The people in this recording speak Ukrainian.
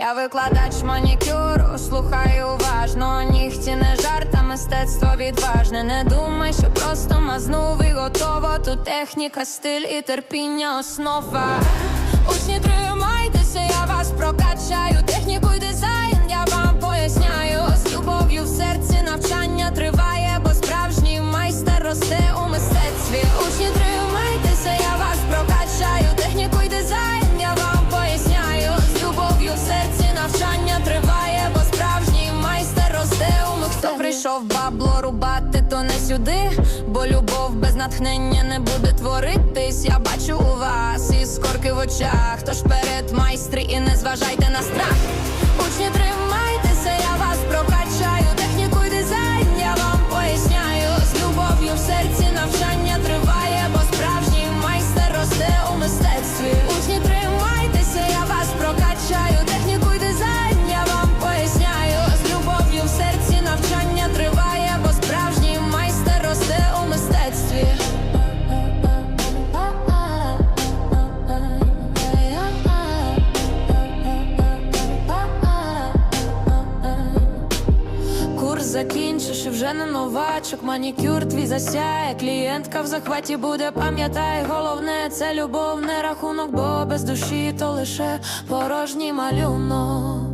Я викладач манікюру, слухаю уважно. Нігті не жарт, а мистецтво відважне. Не думай, що просто мазнув і готово. Тут техніка, стиль і терпіння основа. Прийшов бабло рубати, то не сюди, бо любов без натхнення не буде творитись. Я бачу у вас іскорки в очах. Тож перед майстри і не зважайте на страх. Закінчиш і вже не новачок, манікюр твій засяє, клієнтка в захваті буде, пам'ятай, головне це любов, не рахунок, бо без душі то лише порожній малюнок.